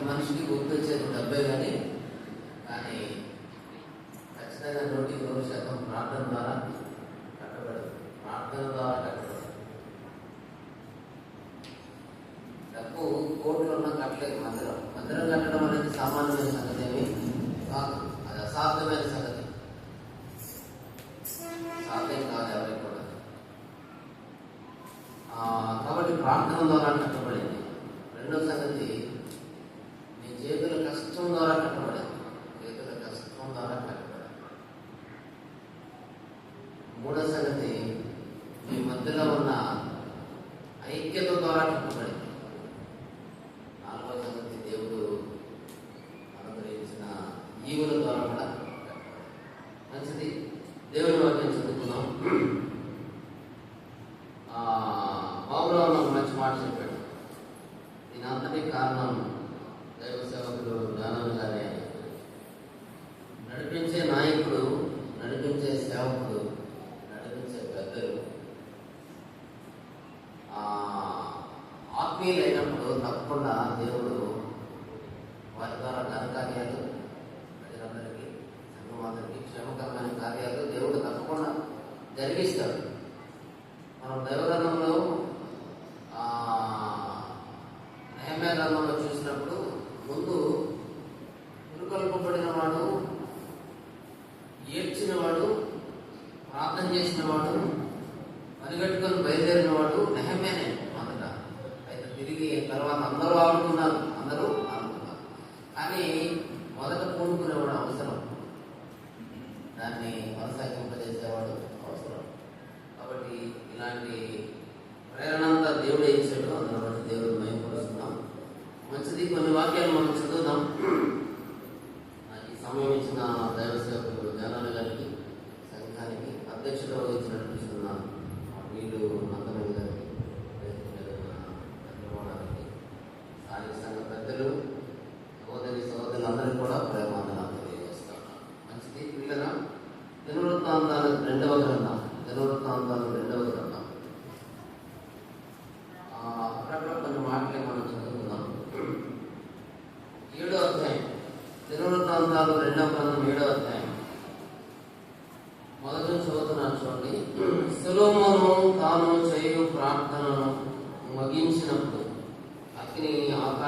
ప్రతి మనిషికి గుర్తు వచ్చేది డబ్బే కానీ కానీ ఖచ్చితంగా నూటికి నూరు శాతం ప్రార్థన ద్వారా కట్టబడదు. ప్రార్థన ద్వారా కట్టబడదు. డబ్బు కోట్లు ఉన్న కట్టలేదు మందిరం. మందిరం కట్టడం అనేది సామాన్యమైన సంగతి అది అసాధ్యమైన సంగతి.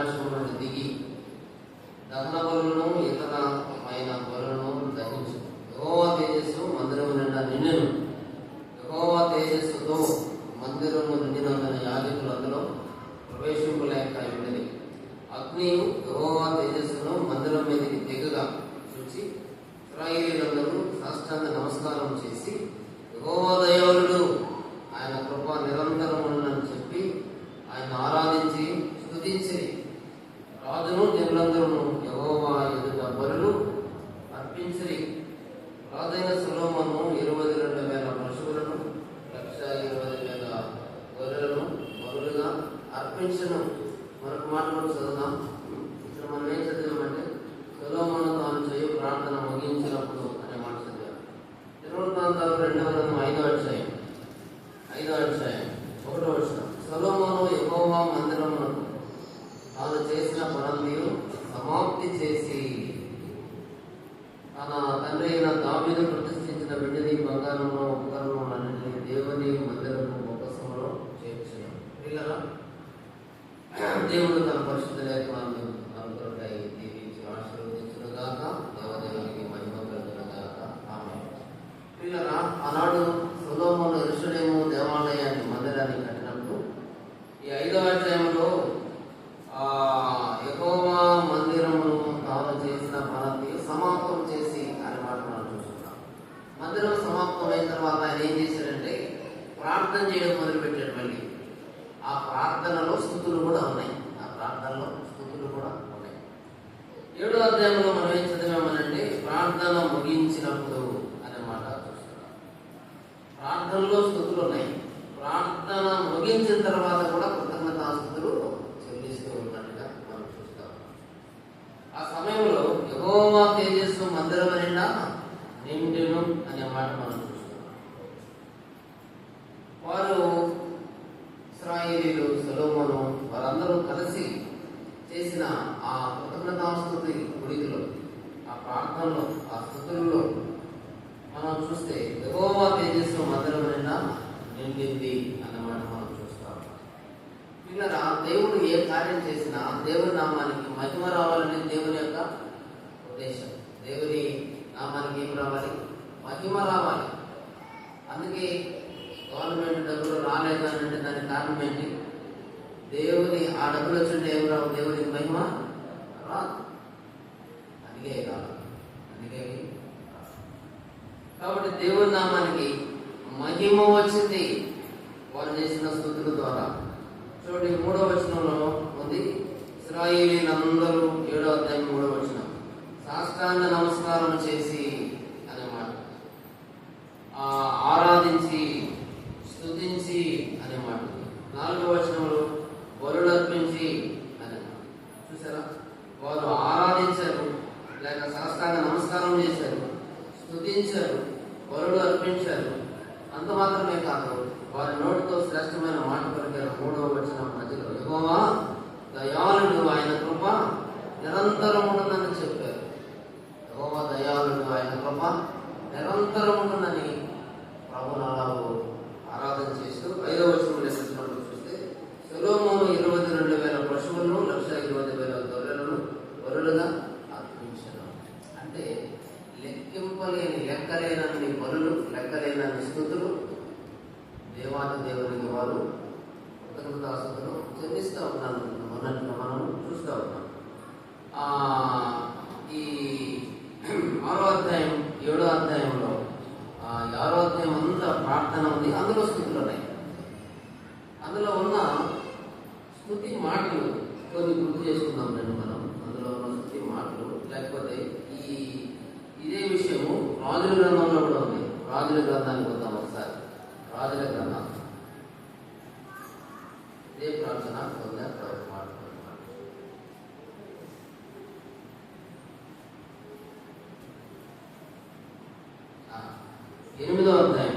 as ప్రార్థనలో మనం ఏం చదివామనంటే ప్రార్థన ముగించినప్పుడు అన్నమాట ప్రార్థనలో స్థుతులు ఉన్నాయి. ప్రార్థన ముగించిన తర్వాత కూడా కృతజ్ఞతాస్థుతులు చెల్లిస్తూ ఉన్నట్టుగా మనం చూస్తాం. ఆ సమయంలో యహోమా తేజస్సు మందిరం నిండా నిండును అనే మాట మనం చూస్తాం వారు ఇస్రాయేలీలు సెలవును వారందరూ కలిసి చేసిన ఆ కృతజ్ఞతాస్తు ప్రార్థనలో ఆ స్థుతుల్లో మనం చూస్తే ఎగోవా తేజస్సు మందిరం నిండా నిండింది అన్నమాట మనం చూస్తాం. పిల్లరా దేవుడు ఏ కార్యం చేసినా దేవుని నామానికి మహిమ రావాలని దేవుని యొక్క ఉద్దేశం. దేవుని నామానికి ఏం రావాలి? మహిమ రావాలి. అందుకే గవర్నమెంట్ డబ్బులు రాలేదు అని అంటే దానికి కారణం ఏంటి? దేవుని ఆ డబ్బులు వచ్చింటే ఏం రావు? దేవుని మహిమ రాదు. అందుకే కాదు. కాబట్టి దేవుడి నామానికి మహిమ వచ్చింది. వారు చేసిన స్థుతుల ద్వారా. చూడండి మూడో వచనంలో ఉంది. ఇస్రాయేలీలందరూ ఏడో అధ్యాయం మూడో వచనం. సాష్టాంగ నమస్కారం చేసి జీవితమునని ప్రభునా ఎనిమిదవ అధ్యాయం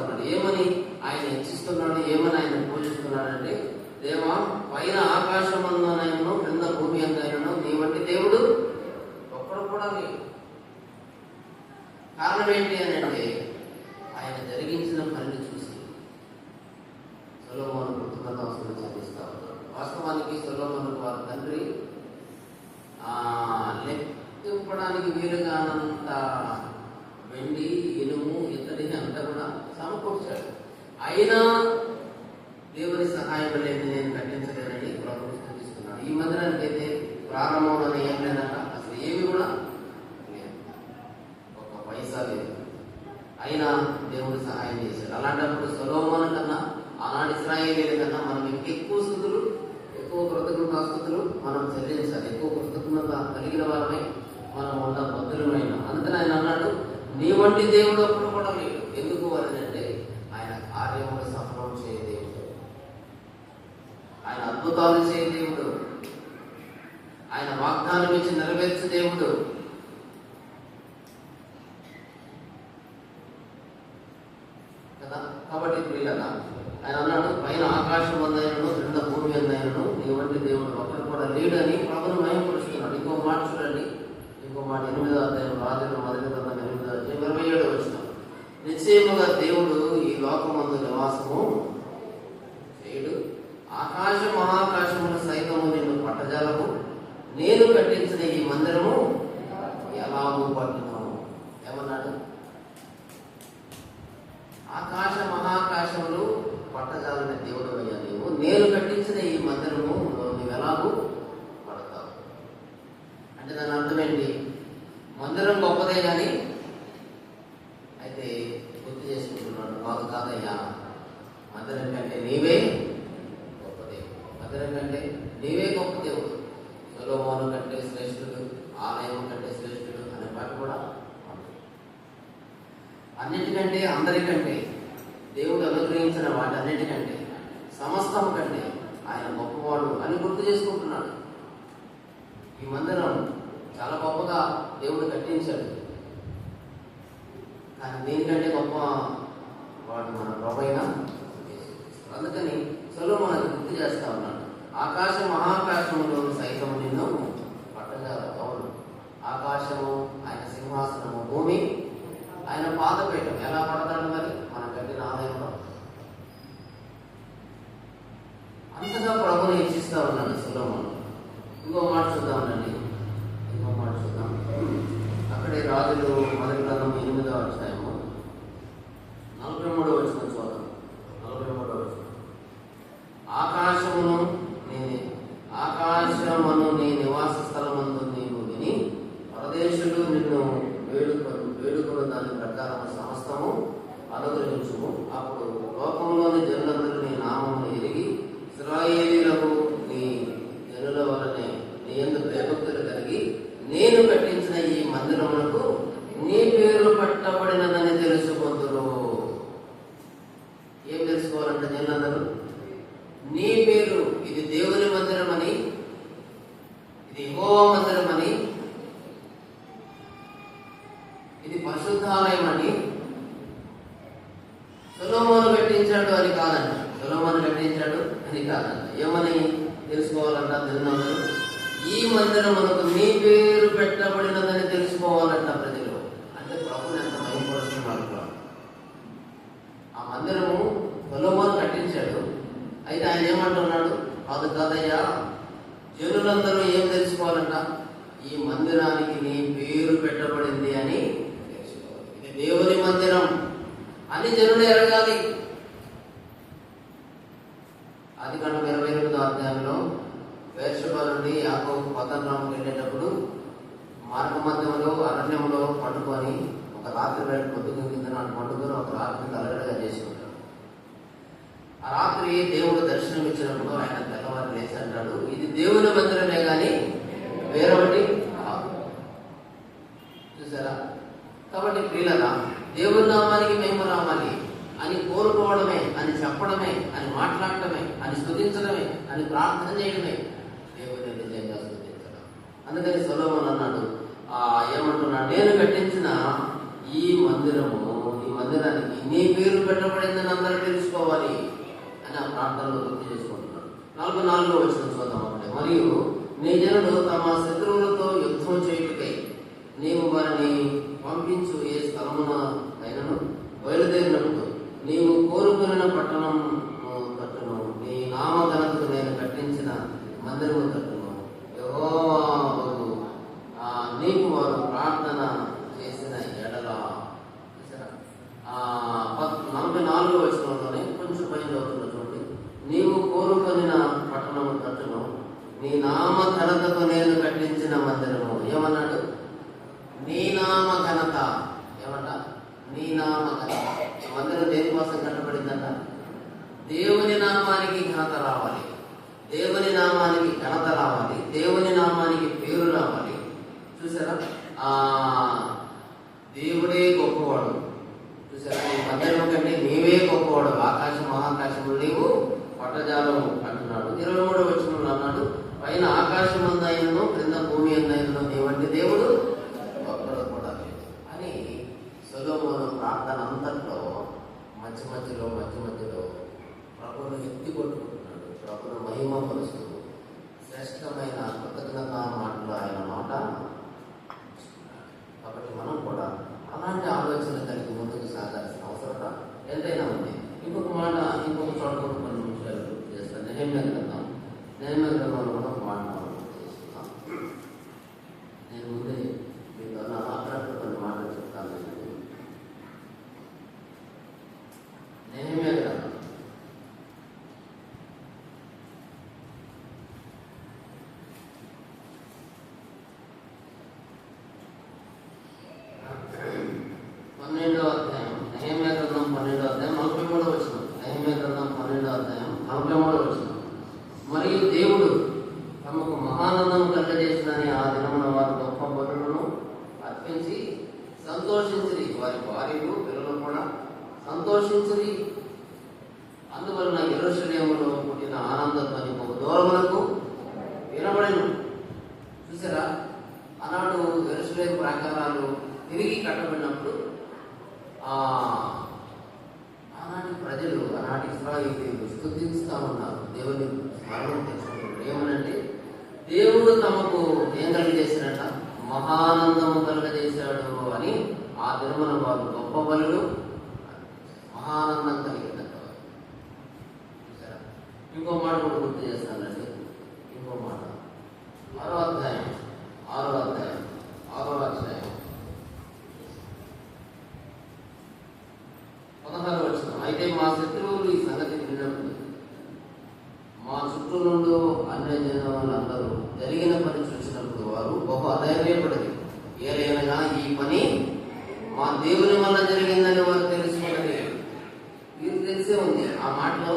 ఉన్నాడు ఏమని? ఆయన హెచ్చిస్తున్నాడు. ఏమని ఆయన ఎక్కువ సుతులు ఎక్కువ కృతజ్ఞతాస్తుతులు మనం చెల్లించాలి. ఎక్కువ కృతజ్ఞత కలిగిన వారమై మనం ఉన్న భద్రులమైన. అందుకని ఆయన అన్నాడు నీ వంటి దేవుడు అప్పుడు కూడా లేడు. ఎందుకు అని అంటే ఆయన కార్యములు సఫలం చేయ దేవుడు. ఆయన అద్భుతాలు చేయ దేవుడు. ఆయన వాగ్దానం ఇచ్చి నెరవేర్చే దేవుడు. ఏం తెలుసుకోవాలంటే నీ పేరు ఇది దేవుని మందిరం అని ఇది యెహోవా మందిరం అని ఇది పరిశుద్ధాలయం అని సులోమోను కట్టించాడు అని కాదంట సులోమోను కట్టించాడు అని కాదంట ఏమని తెలుసుకోవాలంట జనులందరూ ఈ మందిరం మనకు నీ పేరు పెట్టబడినదని తెలుసుకోవాలంట ప్రజలు అంటే ప్రభుని ఎంత మహిమపరుస్తున్నాడు ప్రభు. ఆ మందిరము సొలొమోను కట్టించాడు అయితే ఆయన ఏమంటున్నాడు కాదు కాదయ్యా జనులందరూ ఏం తెలుసుకోవాలంట ఈ మందిరానికి నీ పేరు పెట్టబడింది అని తెలుసుకోవాలి ఇది దేవుని మందిరం అని జనులు ఎరగాలి ఆది కాండం ఇరవై ఎనిమిదో అధ్యాయంలో వేర్షభ నుండి యాకోబు పతనంలోకి వెళ్ళేటప్పుడు మార్గ మధ్యంలో అరణ్యంలో పండుకొని ఒక రాత్రి వేళ పొద్దుకు కింద నాటి పండుకొని ఒక రాత్రి తలగడగా చేసి ఆ రాత్రి దేవుడు దర్శనం ఇచ్చినప్పుడు ఆయన తెల్లవారు లేచి అంటాడు ఇది దేవుని మందిరమే కానీ వేరొకటి కాదు. చూసారా? కాబట్టి ప్రియులరా దేవుని నామానికి మేము రావాలి అని కోరుకోవడమే అని చెప్పడమే అని మాట్లాడటమే అని స్థుతించడమే అని ప్రార్థన చేయడమే దేవుని నిజంగా స్థుతించడం. అందుకని సులభం అన్నాడు ఆ ఏమంటున్నా నేను కట్టించిన ఈ మందిరము ఈ మందిరానికి నీ పేరు పెట్టబడిందని అందరూ తెలుసుకోవాలి అని ఆ ప్రార్థనలో గుర్తు చేసుకుంటున్నాడు. నాలుగు నాలుగో వచ్చిన చూద్దాం అప్పుడే మరియు నీ జనులు తమ శత్రువులతో యుద్ధం చేయుటకై నీవు వారిని పంపించు ఏ స్థలమున అయినను బయలుదేరినప్పుడు నీవు కోరుకున్న పట్టణం కట్టును. నీ నామఘనతకు నేను కట్టించిన మందిరము కట్టును. ఎవో ఆ నీకు వారు ప్రార్థన చేసిన ఎడల చూసారా? ఆ, పద్- నలభై నాలుగో వచనంలోనే కొంచెం పైన చదువుతున్నా చూడండి నీవు కోరుకొనిన పట్టణము కట్టును నీ నామ ఘనతకు నేను కట్టించిన మందిరము. ఏమన్నాడు? నీ నామ ఘనత. ఏమంట? నీ నామ ఘనత. మందిరం దేనికోసం కట్టబడిందంట? దేవుని నామానికి ఘనత రావాలి. దేవుని నామానికి ఘనత రావాలి. దేవుని నామానికి పేరు రావాలి. చూసారా? ఆ దేవుడే గొప్పవాడు. చూసారా? నీ మందిరం కంటే నీవే గొప్పవాడు. ఆకాశం మహాకాశము నీవు పట్టజాలము అంటున్నాడు. ఇరవై మూడో వచ్చిన అన్నాడు పైన ఆకాశం అందైనను క్రింద భూమి అందైనను నీవంటి దేవుడు ఒక్కడు కూడా లేదు అని సొలోమోను ప్రార్థన అంతట్లో మధ్య మధ్యలో మధ్య మధ్యలో ప్రభును ఎత్తి కొట్టుకుంటున్నాడు. ప్రభును మహిమపరుస్తూ శ్రేష్టమైన కృతజ్ఞత మాటలు ఆయన మాట కాబట్టి మనం కూడా అలాంటి ఆలోచన కలిగి ముందుకు సాగాల్సిన అవసరం ఎంతైనా ఉంది. ఇంకొక మాట ఇంకొక చోట కొన్ని నిమిషాలు చేస్తాను నేను గ్రంథం. నేను గ్రంథంలో సంతోషించిరి వారి భార్యలు పిల్లలు కూడా సంతోషించిరి. అందువలన ఎరుసలేములో పుట్టిన ఆనందం అని ఒక దూరమున చుట్టూ నుండి అన్య వాళ్ళందరూ జరిగిన పని చూసినప్పుడు వారు బహు అధైర్యపడది. ఏదైనా ఈ పని మా దేవుని వల్ల జరిగిందని వారు తెలుసుకున్నది వీరికి తెలిసే ఉంది ఆ మాటలో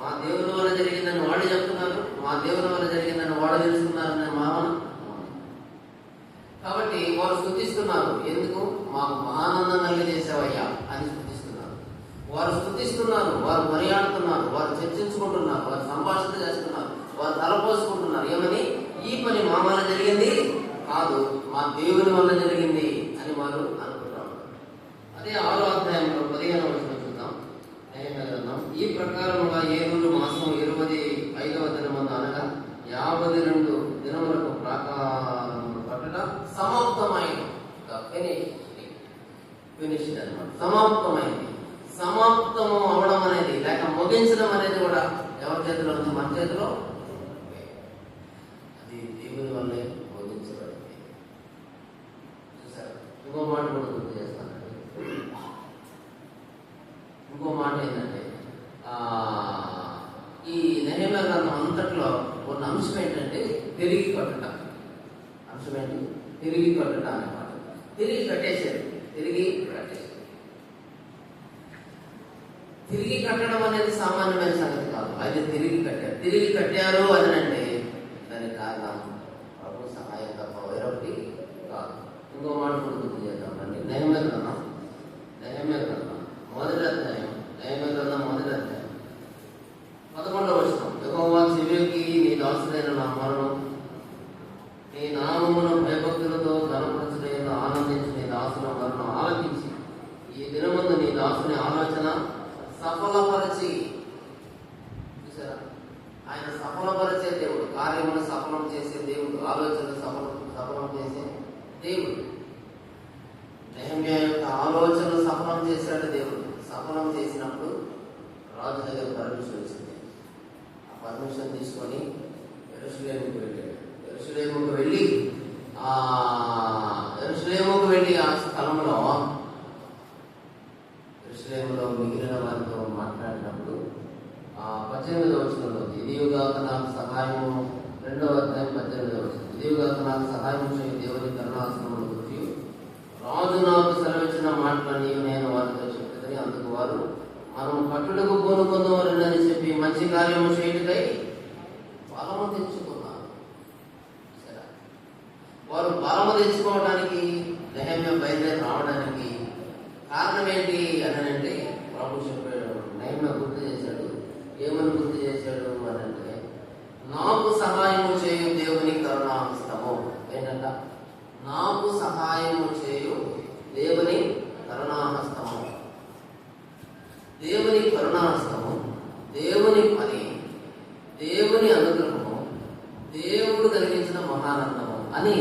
మా దేవుని వల్ల జరిగిందని వాళ్ళు చెప్తున్నారు మా దేవుని వల్ల జరిగిందని వాడు తెలుసుకున్నారనే మావన కాబట్టి వారు స్థుతిస్తున్నారు ఎందుకు? మాకు మహానందం కలిగజేసావయ్యా అని వారు స్థుతిస్తున్నారు వారు మర్యాడుతున్నారు వారు చర్చించుకుంటున్నారు వారు సంభాషణ చేస్తున్నారు వారు తలపోసుకుంటున్నారు. ఏమని? ఈ పని మా వల్ల జరిగింది? కాదు మా దేవుని వల్ల జరిగింది అని వారు అనుకుంటారు అదే ఆరో అధ్యాయంలో పదిహేను వచ్చిన చూద్దాం. నహేమియా గ్రంథం ఈ ప్రకారముగా ఏడు మాసం ఇరవై ఐదవ దినమందు అనగా యాభై రెండు దినములకు ప్రాకారమును కట్టుట సమాప్తమైన ఫినిష్ అనమాట సమాప్తమైంది సమాప్తము అవడం అనేది లేక ముగించడం అనేది కూడా ఎవరి చేతిలో ఉంది మన చేతిలో అది దేవుని వల్లే ముగించబడింది చూసారా ఇంకో మాట కూడా గుర్తు చేస్తానండి ఇంకో మాట ఏంటంటే ఆ, ఈ నెహమ్యా గ్రంథం అంతట్లో ఉన్న అంశం ఏంటంటే తిరిగి కట్టుట అంశం ఏంటి తిరిగి కట్టుట అన్నమాట తిరిగి కట్టేశారు తిరిగి కట్టేశారు తిరిగి కట్టడం అనేది సామాన్యమైన సంగతి కాదు అయితే తిరిగి కట్టారు తిరిగి కట్టారు అని అంటే దానికి కారణం ప్రభు సహాయం తప్ప వేరొకటి కాదు ఇంకో మాట కూడా గుర్తు చేద్దామండి నయమే గ్రంథం నయమే గ్రంథం మొదటి అధ్యాయం నయమే గ్రంథం మొదటి అధ్యాయం పదకొండవ వచ్చిన యెహోవా చెవికి నీ దాసుడైన నా మరణం నీ నామమును భయభక్తులతో కనపరచలేదు ఆనందించి నీ దాసుల వరణం ఆలకించి ఈ దినమందు నీ దాసుని ఆలోచన సఫలపరచి. చూసారా? ఆయన సఫలపరిచే దేవుడు కార్యమును సఫలం చేసే దేవుడు ఆలోచన సఫలం సఫలం చేసే దేవుడు. నెహమ్యా యొక్క ఆలోచన సఫలం చేశాడు దేవుడు సఫలం చేసినప్పుడు రాజు దగ్గర పర్మిషన్ వచ్చింది. ఆ పర్మిషన్ తీసుకొని ఎరుసలేముకు వెళ్ళాడు. ఎరుసలేముకు వెళ్ళి ఆ వెళ్ళి ఆ స్థలంలో శ్రేములో మిగిలిన వారితో మాట్లాడినప్పుడు ఆ పద్దెనిమిదవ వచనంలో ఇదియుగాక నాకు సహాయము రెండవ అధ్యాయం పద్దెనిమిది వచనం ఇదియుగాక నాకు సహాయం చేయి దేవుని కరుణాసనములు గురించి రాజు నాకు సెలవిచ్చిన మాటలని నేను వారితో చెప్తుంది అందుకు వారు మనం పట్టుటకు కోరుకుందామని చెప్పి మంచి కార్యము చేయుటకై ఫలము తెచ్చుకో వారు బలము తెచ్చుకోవడానికి నెహమ్య బయలుదేరి రావడానికి కారణం ఏంటి అని అంటే ప్రభు చెప్పాడు నెహమ్య గుర్తు చేశాడు ఏమని గుర్తు చేశాడు అని అంటే నాకు సహాయము చేయు దేవుని కరుణాహస్తము ఏంటంట? నాకు సహాయము చేయు దేవుని కరుణాహస్తము దేవుని కరుణాహస్తము దేవుని పని దేవుని అనుగ్రహము దేవుడు కలిగించిన మహానందం. అని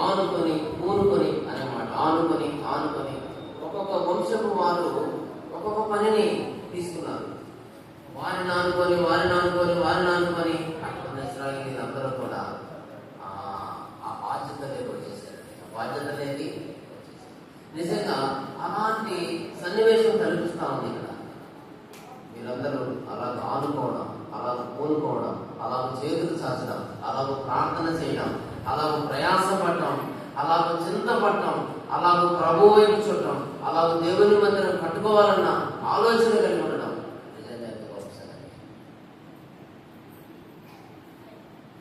ఆనుకొని ఊరుకొని అన్నమాట. ఆనుకొని ఆనుకొని. ఒక్కొక్క వంశపు వారు ఒక్కొక్క పనిని తీసుకున్నారు వారిని ఆనుకొని వారిని ఆనుకొని వారిని ఆనుకొని అందరూ కూడా ఆ బాధ్యతలే వచ్చేసారు బాధ్యత అనేది నిజంగా అలాంటి సన్నివేశం కల్పిస్తా ఉంది ఇక్కడ. మీరందరూ అలా ఆనుకోవడం అలా కోలుకోవడం అలా చేతులు చాచడం అలా ప్రార్థన చేయడం అలాగ ప్రయాసపడటం అలాగ చింతపడటం అలాగ ప్రభు వైపు చూడటం అలాగ దేవుని మందిరం కట్టుకోవాలన్న ఆలోచన కలిగి ఉండడం నిజంగా ఎంత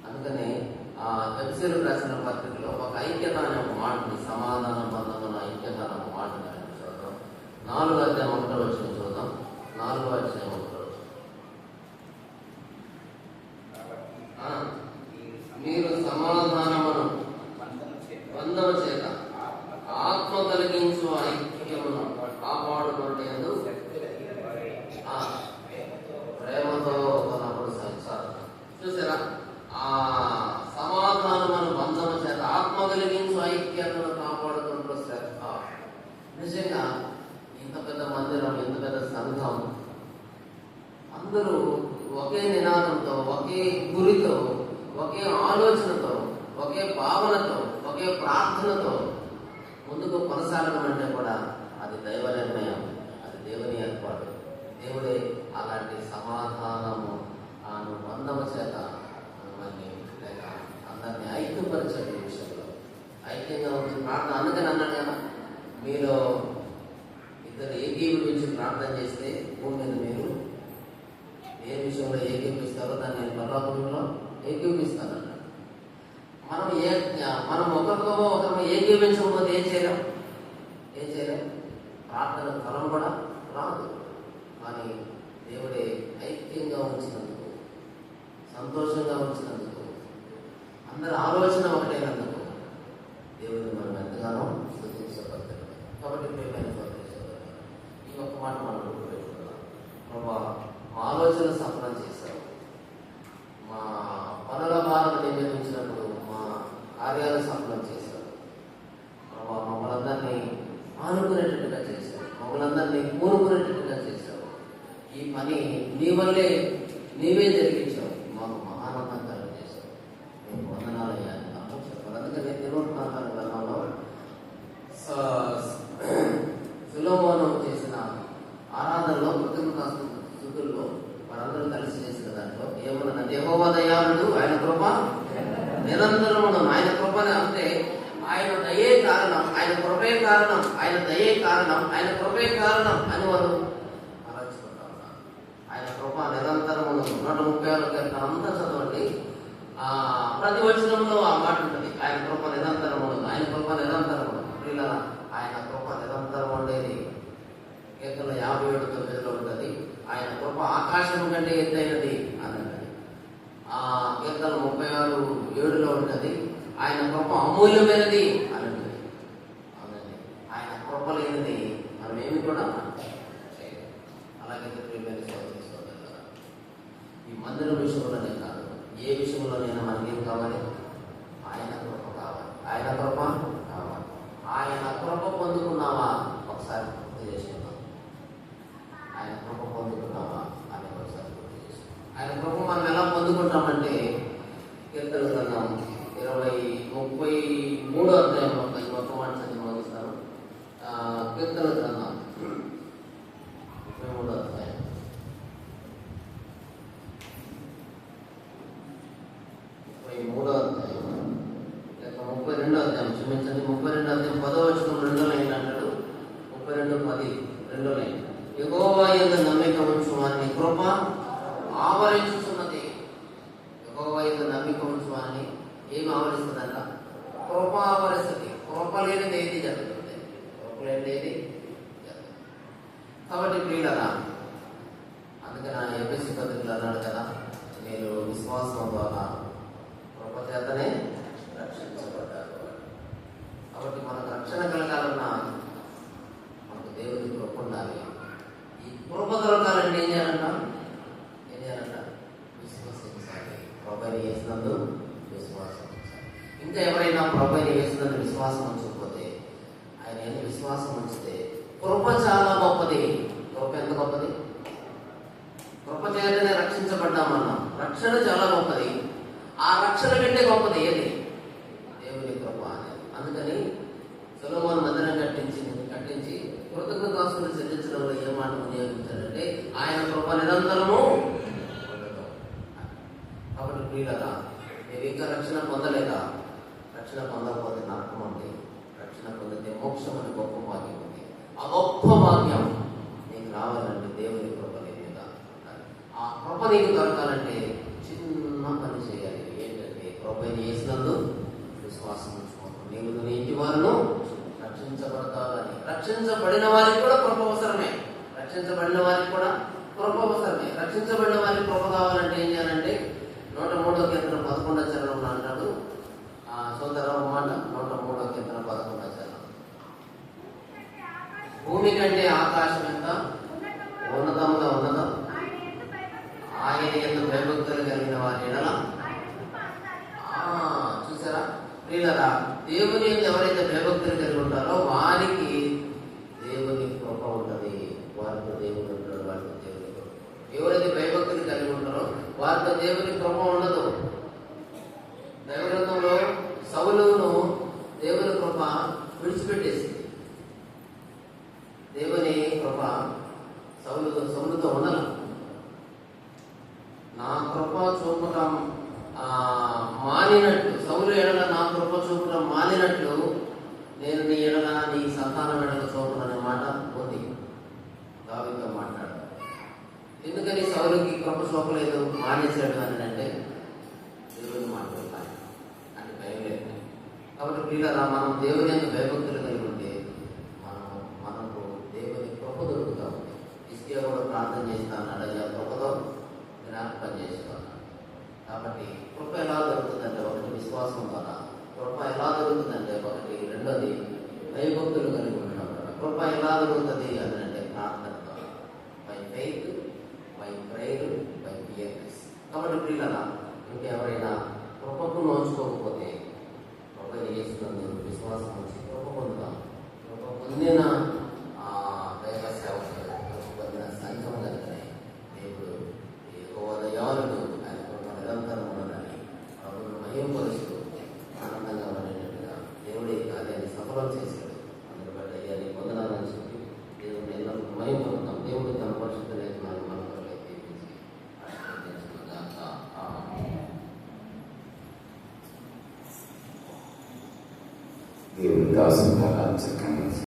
అందుకని ఆ ఎఫ్సీలు రాసిన పత్రికలో ఒక ఐక్యత అనే ఒక మాటని సమాధానం బంధం ఐక్యత అనే ఒక మాటని చూడటం నాలుగు ఐక్యంగా ఉండి ప్రార్థన. అందుకని అన్నాడు కదా మీరు ఇద్దరు ఏకీ గురించి ప్రార్థన చేస్తే భూమి మీద అని నీ వల్లే నీవే జరిగింది. విషయంలోనే కాదు. ఏ విషయంలోనైనా మనకేం కావాలి? చెల్లించడంలో ఏ వినియోగించారంటే ఆయన కృప నిరంతరము కాబట్టి ప్రియులరా మీరు ఇంకా రక్షణ పొందలేదా? రక్షణ పొందకపోతే నరకం ఉంది రక్షణ పొందితే మోక్షం అని గొప్ప భాగ్యం ఉంది ఆ గొప్ప భాగ్యం నీకు రావాలంటే దేవుని కృప నీ మీద ఉండాలి. ఆ కృప నీకు దొరకాలంటే చిన్న పని చేయాలి ఏంటంటే కృపని చేసినందు విశ్వాసం ఉంచుకోవడం నీవు నీ ఇంటి వారును రక్షించబడతావని రక్షించబడిన వారికి కూడా కృప అవసరమే రక్షించబడిన వారికి కూడా కృప అవసరమే రక్షించబడిన వారికి కృప కావాలంటే ఏం చేయాలంటే నూట మూడో కీర్తన పదకొండో చరణంలో అంటాడు ఆ సోదర మాట నూట మూడో కీర్తన పదకొండో చరణం భూమి కంటే ఆకాశం ఎంత ఉన్నతముగా ఉన్నదో ఆయన ఎందు భయభక్తులు కలిగిన వారి ఎడల ఆ, చూసారా దేవుని ఎవరైతే భయభక్తులు కలిగి ఉంటారో వారికి దేవుని కృప ఉంటుంది. వారితో దేవుడు ఉంటాడు వారితో దేవుని కృప ఎవరైతే భయభక్తులు కలిగి ఉంటారో వారితో దేవుని కృప ఉండదు. దైవగ్రంథంలో సౌలును దేవుని కృప విడిచిపెట్టేసింది. దేవుని కృప సౌలు సౌలుతో ఉండదు. నా కృప చూపటం మానినట్లు సౌలు ఎడల నా కృప చూపటం మానినట్లు నేను నీ ఎడల నీ సంతానం ఎడల చూపడం అనే మాట ఉంది దావితో మాట్లాడు ఎందుకని సౌలుకి కృప చూపలేదు మానేశాడు అని అంటే దేవుడు మాట్లాడతాను అంటే భయం లేదు. కాబట్టి ప్రియులరా మనం దేవుని యొక్క భయభక్తులు కలిగి ఉంటే మనం మనకు దేవుని కృప దొరుకుతా ఉంది. ఇసుకే కూడా ప్రార్థన చేస్తాను అయ్యా కృపతో జ్ఞాపకం చేస్తాను కాబట్టి కృప ఎలా దొరుకుతుందంటే ఒకటి విశ్వాసం ద్వారా కృప ఎలా దొరుకుతుందంటే ఒకటి రెండోది భయభక్తులు కలిగి ఉండడం ద్వారా కృప ఎలా దొరుకుతుంది అని అంటే ప్రార్థన ద్వారా by faith by prayer by fearness కాబట్టి పిల్లల ఇంకెవరైనా కృపకు నోచుకోకపోతే కృప చేస్తున్నందుకు విశ్వాసం వచ్చి కృప పొందుతాం కృప పొందిన